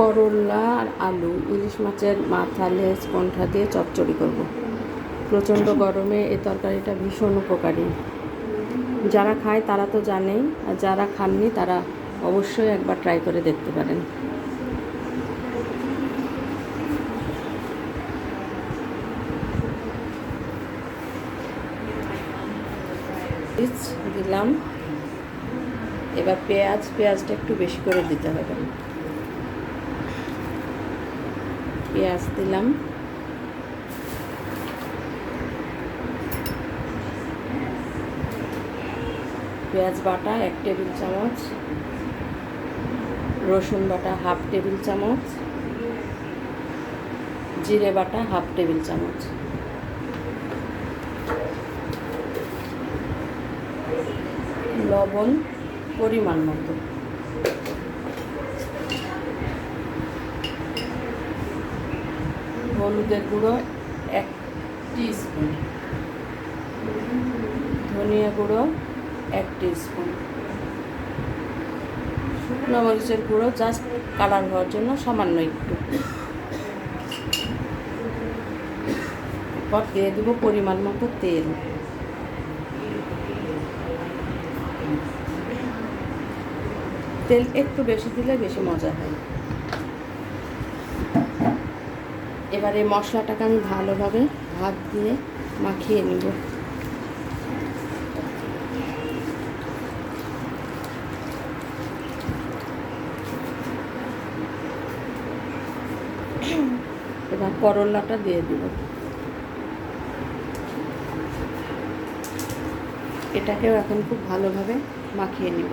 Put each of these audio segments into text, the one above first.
করলা আর আলু ইলিশ মাছের মাথা লেজ কণ্ঠা দিয়ে চচ্চড়ি করব। প্রচণ্ড গরমে এই তরকারিটা ভীষণ উপকারী। যারা খায় তারা তো জানেই আর যারা খাননি তারা অবশ্যই একবার ট্রাই করে দেখতে পারেন। দিলাম। এবার পেঁয়াজ পেঁয়াজটা একটু বেশি করে দিতে হবে। পেঁয়াজ দিলাম। পেঁয়াজ বাটা এক টেবিল চামচ। রসুন বাটা হাফ টেবিল চামচ। জিরে বাটা হাফ টেবিল চামচ। লবণ পরিমাণ মতো। হলুদের গুঁড়ো, এক স্পুন ধনিয়া গুঁড়ো, এক স্পুন শুকনো মরিচের গুঁড়ো, জাস্ট কালার হওয়ার জন্য সামান্য একটু। এরপর দিয়ে দেবো পরিমাণ মতো তেল। তেল একটু বেশি দিলে বেশি মজা হয়। এবার মশলাটাকে আমি ভালোভাবে হাত দিয়ে মাখিয়ে নিব। এবার করলাটা দিয়ে দিব। এটাকেও এখন খুব ভালোভাবে মাখিয়ে নিব।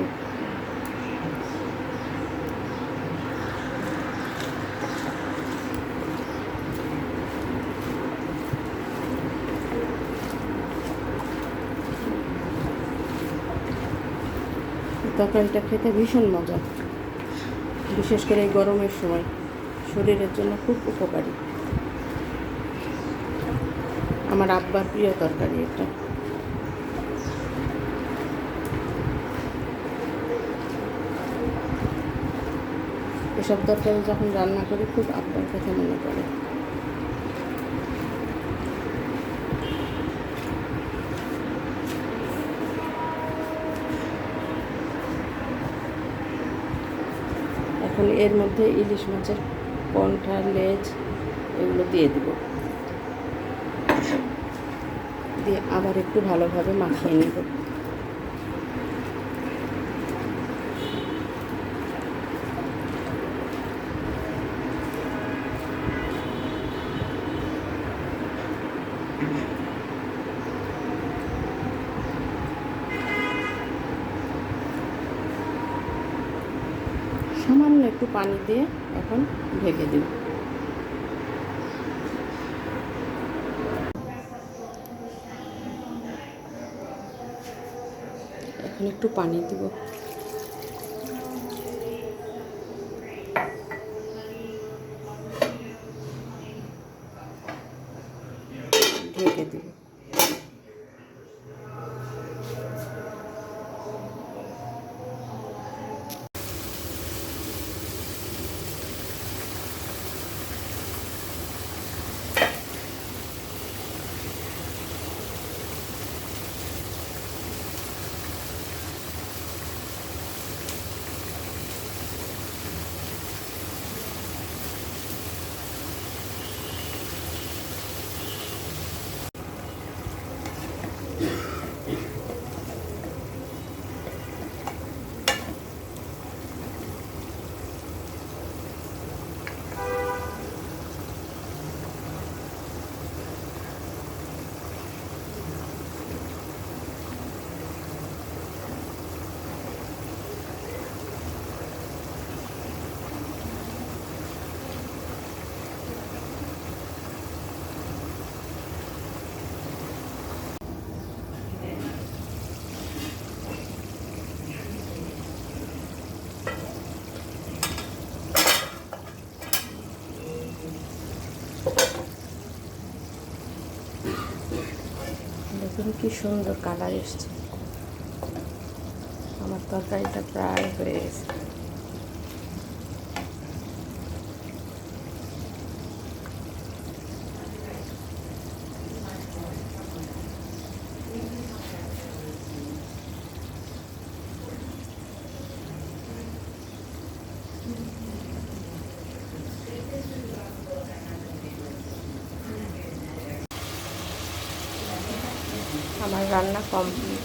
তরকারিটা খেতে ভীষণ মজা। বিশেষ করে এই গরমের সময়। শরীরের জন্য খুব উপকারী। আমার আব্বার প্রিয় তরকারি এটা। এসব তরকারি যখন রান্না করি, খুব আব্বার কথা মনে পড়ে এখন এর মধ্যে ইলিশ মাছের কণ্ঠা, লেজ এগুলো দিয়ে দিব। দিয়ে আবার একটু ভালোভাবে মাখিয়ে নেব। সামান্য একটু পানি দিয়ে এখন ঢেকে দেব। এখন একটু পানি দিব। ঢেকে দিব। দেখুন কি সুন্দর কালার এসছে। আমার তরকারিটা প্রায় হয়ে গেছে। আমার রান্না কমপ্লিট।